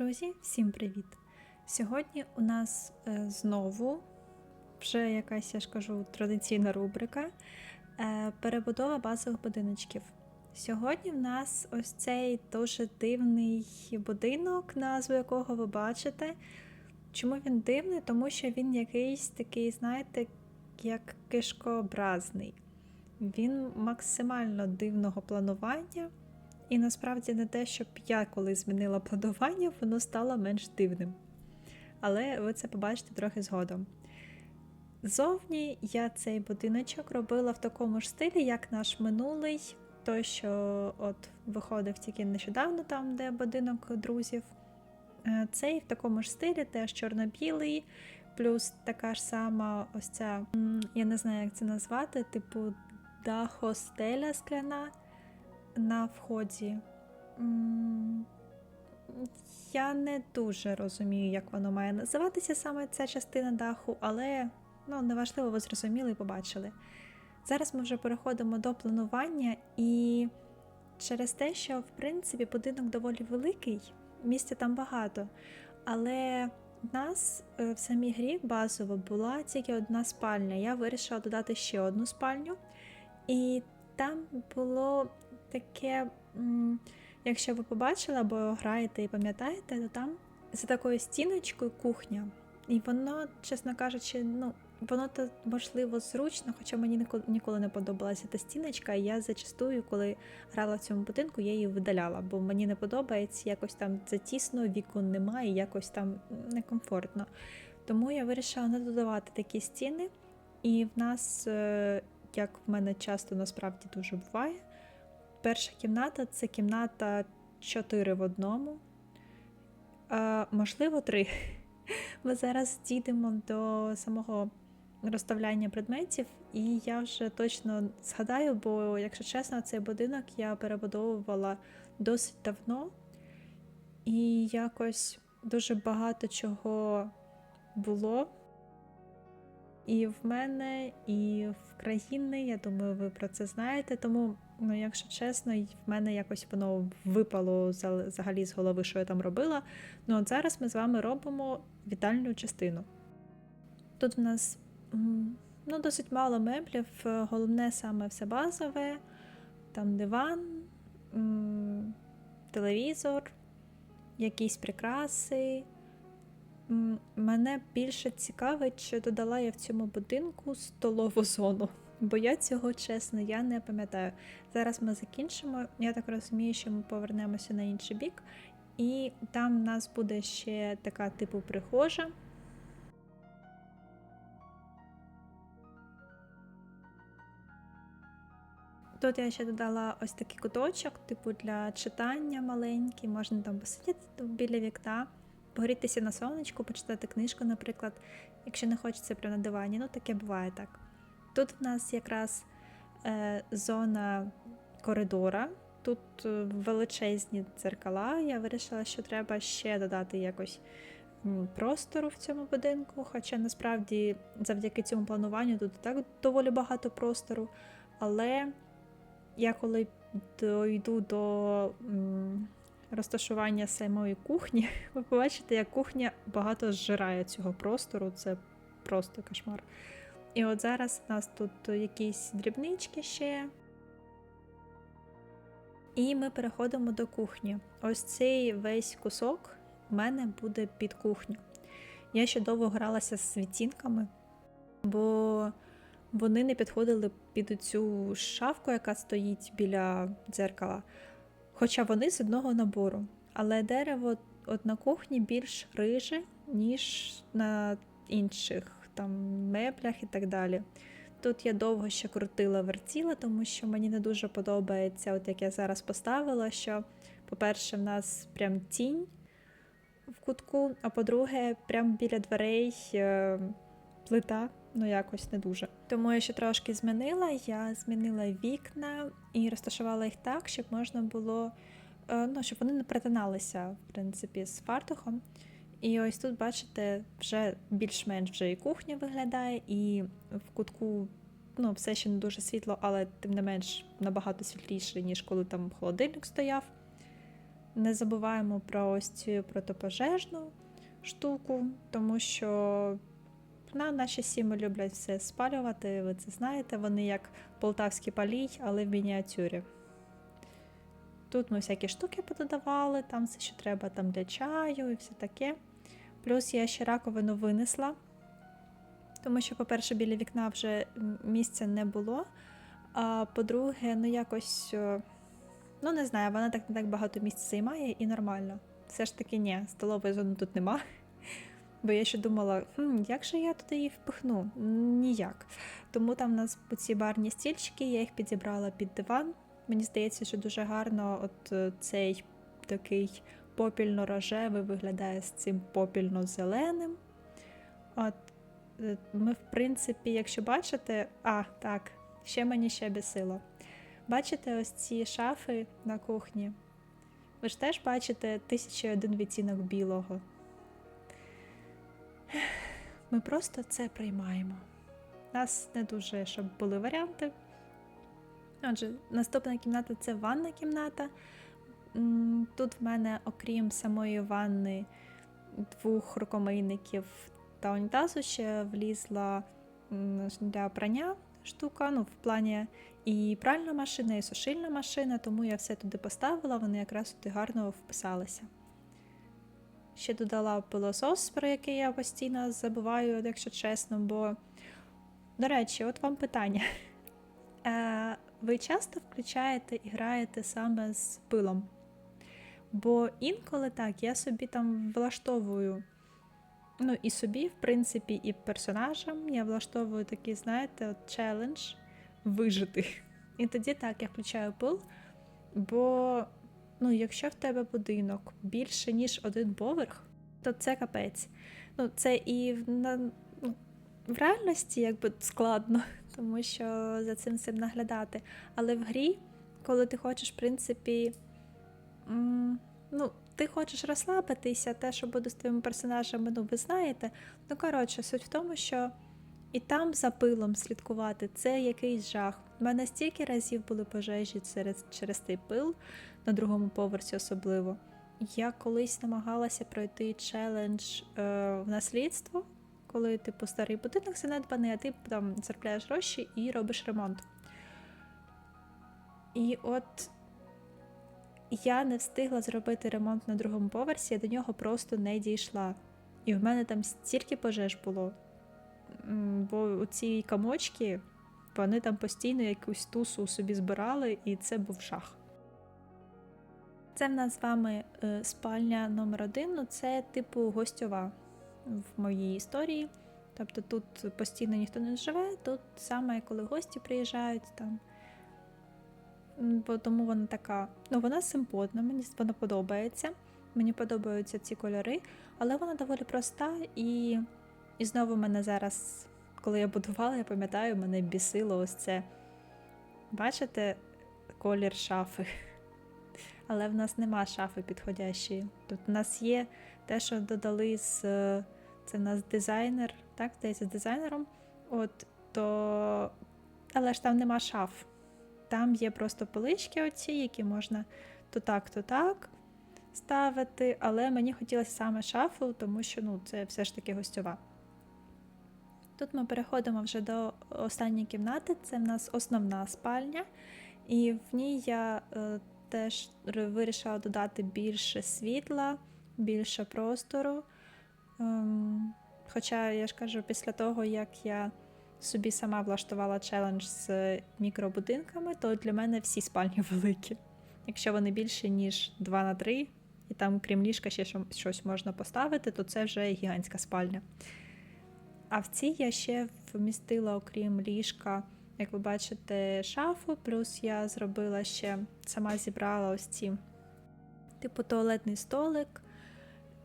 Друзі, всім привіт! Сьогодні у нас е, знову вже якась, я ж кажу, традиційна рубрика е, перебудова базових будиночків. Сьогодні в нас ось цей дуже дивний будинок, назву якого ви бачите. Чому він дивний? Тому що він якийсь такий, знаєте, як кишкообразний. Він максимально дивного планування. І насправді не те, щоб я коли змінила планування, воно стало менш дивним. Але ви це побачите трохи згодом. Зовні я цей будиночок робила в такому ж стилі, як наш минулий, той, що от виходив тільки нещодавно, там, де будинок друзів. Е, Цей в такому ж стилі, теж чорно-білий, плюс така ж сама ось ця, я не знаю, як це назвати, типу дахостеля скляна на вході. Я не дуже розумію, як воно має називатися саме ця частина даху, але ну, неважливо, ви зрозуміли і побачили. Зараз ми вже переходимо до планування, і через те, що в принципі будинок доволі великий, місця там багато. Але в нас е, в самій грі базово була тільки одна спальня. Я вирішила додати ще одну спальню. І там було таке, якщо ви побачили або граєте і пам'ятаєте, то там за такою стіночкою кухня. І воно, чесно кажучи, ну, воно то можливо зручно, хоча мені ніколи, не подобалася та стіночка, і я зачастую, коли грала в цьому будинку, я її видаляла, бо мені не подобається, якось там затісно, вікон немає, якось там некомфортно. Тому я вирішила не додавати такі стіни. І в нас, е, як в мене часто насправді дуже буває, перша кімната це кімната 4 в одному, а, можливо, 3. Ми зараз дійдемо до самого розставляння предметів, і я вже точно згадаю, бо, якщо чесно, цей будинок я перебудовувала досить давно, і якось дуже багато чого було. І в мене, і в країни, я думаю, ви про це знаєте. Тому, ну, якщо чесно, в мене якось воно випало взагалі з голови, що я там робила. Ну от зараз ми з вами робимо вітальну частину. Тут в нас ну, досить мало меблів, головне саме все базове, там диван, телевізор, якісь прикраси. Мене більше цікавить, чи додала я в цьому будинку столову зону. Бо я цього чесно, я не пам'ятаю. Зараз ми закінчимо. Я так розумію, що ми повернемося на інший бік, і там в нас буде ще така типу прихожа. Тут я ще додала ось такий куточок, типу для читання маленький, можна там посидіти біля вікна, погрітися на сонечку, почитати книжку, наприклад, якщо не хочеться прямо на дивані. Ну, таке буває так. Тут в нас якраз е, зона коридора, тут е, величезні дзеркала. Я вирішила, що треба ще додати якось простору в цьому будинку. Хоча насправді завдяки цьому плануванню тут так доволі багато простору. Але я коли дойду до розташування самої кухні, ви побачите, як кухня багато зжирає цього простору. Це просто кошмар. І от зараз у нас тут якісь дрібнички ще. І ми переходимо до кухні. Ось цей весь кусок в мене буде під кухню. Я ще довго гралася з відтінками, бо вони не підходили під цю шафку, яка стоїть біля дзеркала. Хоча вони з одного набору. Але дерево от на кухні більш риже, ніж на інших там меблях і так далі. Тут я довго ще крутила вертіла, тому що мені не дуже подобається, от як я зараз поставила, що, по-перше, в нас прям тінь в кутку, а по-друге, прям біля дверей е, плита, ну якось не дуже. Тому я ще трошки змінила. Я змінила вікна і розташувала їх так, щоб можна було, е, ну, щоб вони не перетиналися, в принципі, з фартухом. І ось тут, бачите, вже більш-менш вже і кухня виглядає, і в кутку ну, все ще не дуже світло, але тим не менш набагато світліше, ніж коли там холодильник стояв. Не забуваємо про ось цю протипожежну штуку, тому що на наші сіми люблять все спалювати, ви це знаєте, вони як полтавський палій, але в мініатюрі. Тут ми всякі штуки пододавали, там все, що треба там для чаю і все таке. Плюс я ще раковину винесла, тому що, по-перше, біля вікна вже місця не було. А по-друге, ну якось, е, ну не знаю, вона так не так багато місця займає і нормально. Все ж таки, ні, столової зони тут нема. Бо я ще думала, хм, як же я туди її впихну? Ніяк. Тому там у нас ці барні стільчики, я їх підібрала під диван. Мені здається, що дуже гарно от е, цей такий попільно-рожевий виглядає з цим попільно-зеленим. От е, ми, в принципі, якщо бачите, а, так, ще мені ще бісило. Бачите ось ці шафи на кухні? Ви ж теж бачите тисячі один відтінок білого. Ми просто це приймаємо. У нас не дуже, щоб були варіанти. Отже, наступна кімната це ванна кімната. Тут в мене, окрім самої ванни, двох рукомийників та унітазу, ще влізла для прання штука, ну, в плані і пральна машина, і сушильна машина, тому я все туди поставила, вони якраз туди гарно вписалися. Ще додала пилосос, про який я постійно забуваю, якщо чесно, бо, до речі, от вам питання. Е, ви часто включаєте і граєте саме з пилом? Бо інколи так, я собі там влаштовую, ну і собі, в принципі, і персонажам я влаштовую такий, знаєте, от челендж вижити. І тоді так, я включаю пил, бо ну, якщо в тебе будинок більше, ніж один поверх, то це капець. Ну, це і в, на, в реальності якби складно, тому що за цим всім наглядати. Але в грі, коли ти хочеш, в принципі, м, ну, ти хочеш розслабитися, те, що буде з твоїми персонажами, ну, ви знаєте. Ну, коротше, суть в тому, що і там за пилом слідкувати це якийсь жах. У мене стільки разів були пожежі через, через цей пил, на другому поверсі особливо. Я колись намагалася пройти челендж е, в наслідство, коли типу старий будинок занедбаний, а ти там заробляєш гроші і робиш ремонт. І от я не встигла зробити ремонт на другому поверсі, я до нього просто не дійшла. І в мене там стільки пожеж було. Бо ці камочки, вони там постійно якусь тусу собі збирали, і це був жах. Це в нас з вами е, спальня номер один. Ну, це типу гостьова в моїй історії. Тобто тут постійно ніхто не живе, тут саме коли гості приїжджають там. Бо тому вона така, ну вона симпотна, мені вона подобається. Мені подобаються ці кольори, але вона доволі проста і, і знову мене зараз, коли я будувала, я пам'ятаю, мене бісило ось це. Бачите колір шафи? Але в нас нема шафи підходящої. Тут у нас є те, що додали з е, це в нас дизайнер, так, здається, з дизайнером. От то. Але ж там нема шаф. Там є просто полички оці, які можна то так, то так ставити. Але мені хотілося саме шафу, тому що ну, це все ж таки гостьова. Тут ми переходимо вже до останньої кімнати. Це в нас основна спальня, і в ній я е, теж вирішила додати більше світла, більше простору. Ем, хоча я ж кажу, після того, як я собі сама влаштувала челендж з мікробудинками, то для мене всі спальні великі. Якщо вони більше, ніж 2 на 3, і там, крім ліжка, ще щось можна поставити, то це вже гігантська спальня. А в цій я ще вмістила, окрім ліжка, як ви бачите, шафу, плюс я зробила ще, сама зібрала ось ці, типу туалетний столик.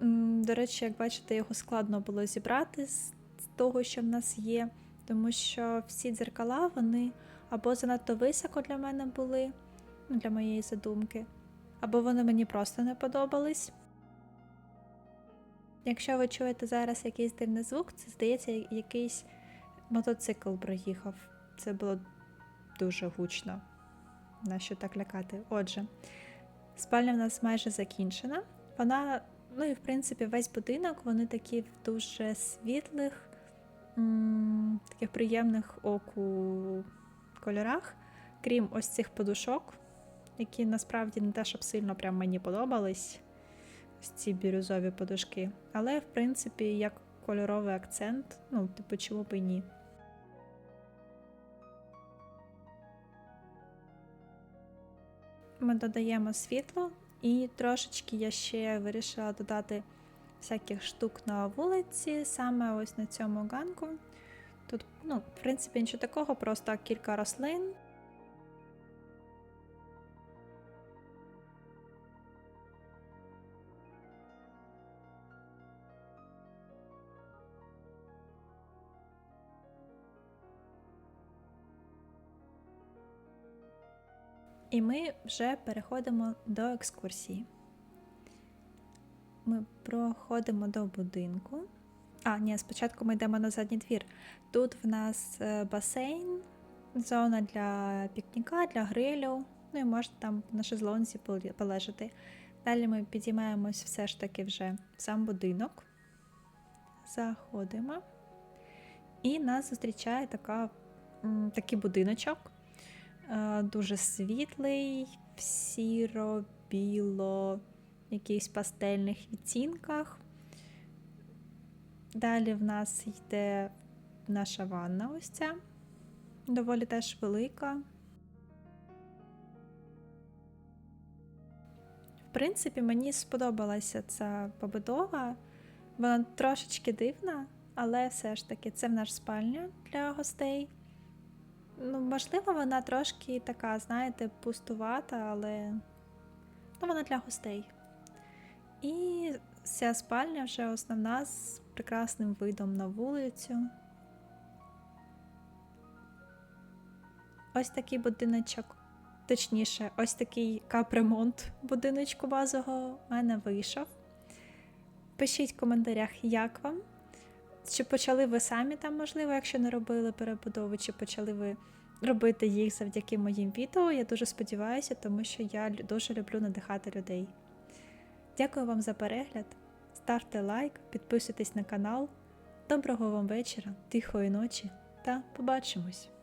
До речі, як бачите, його складно було зібрати з того, що в нас є, тому що всі дзеркала вони або занадто високо для мене були, ну, для моєї задумки, або вони мені просто не подобались. Якщо ви чуєте зараз якийсь дивний звук, це здається, якийсь мотоцикл проїхав. Це було дуже гучно. Нащо так лякати? Отже, Спальня в нас майже закінчена. Вона, ну і в принципі, весь будинок, вони такі в дуже світлих, таких приємних оку кольорах, крім ось цих подушок, які насправді не те, щоб сильно прям мені подобались. Ось ці бірюзові подушки. Але, в принципі, як кольоровий акцент, ну, типу, чому б і ні. Ми додаємо світло, і трошечки я ще вирішила додати всяких штук на вулиці, саме ось на цьому ганку. Тут, ну, в принципі, нічого такого, просто кілька рослин. І ми вже переходимо до екскурсії. Ми проходимо до будинку. А, ні, спочатку ми йдемо на задній двір. Тут в нас е, басейн, зона для пікніка, для грилю. Ну і можна там на шезлонзі полежати. Далі ми підіймаємось все ж таки вже в сам будинок. Заходимо. І нас зустрічає така, такий будиночок. Е, Дуже світлий, сіро, біло, якихось пастельних відтінках. Далі в нас йде наша ванна ось ця, доволі теж велика. В принципі, мені сподобалася ця побудова. Вона трошечки дивна, але все ж таки це в наш спальня для гостей. Ну, можливо, вона трошки така, знаєте, пустувата, але ну, вона для гостей. І ця спальня вже основна з прекрасним видом на вулицю. Ось такий будиночок, точніше, ось такий капремонт будиночку базового в мене вийшов. Пишіть в коментарях, як вам. Чи почали ви самі там, можливо, якщо не робили перебудови, чи почали ви робити їх завдяки моїм відео? Я дуже сподіваюся, тому що я дуже люблю надихати людей. Дякую вам за перегляд. Ставте лайк, підписуйтесь на канал. Доброго вам вечора, тихої ночі та побачимось!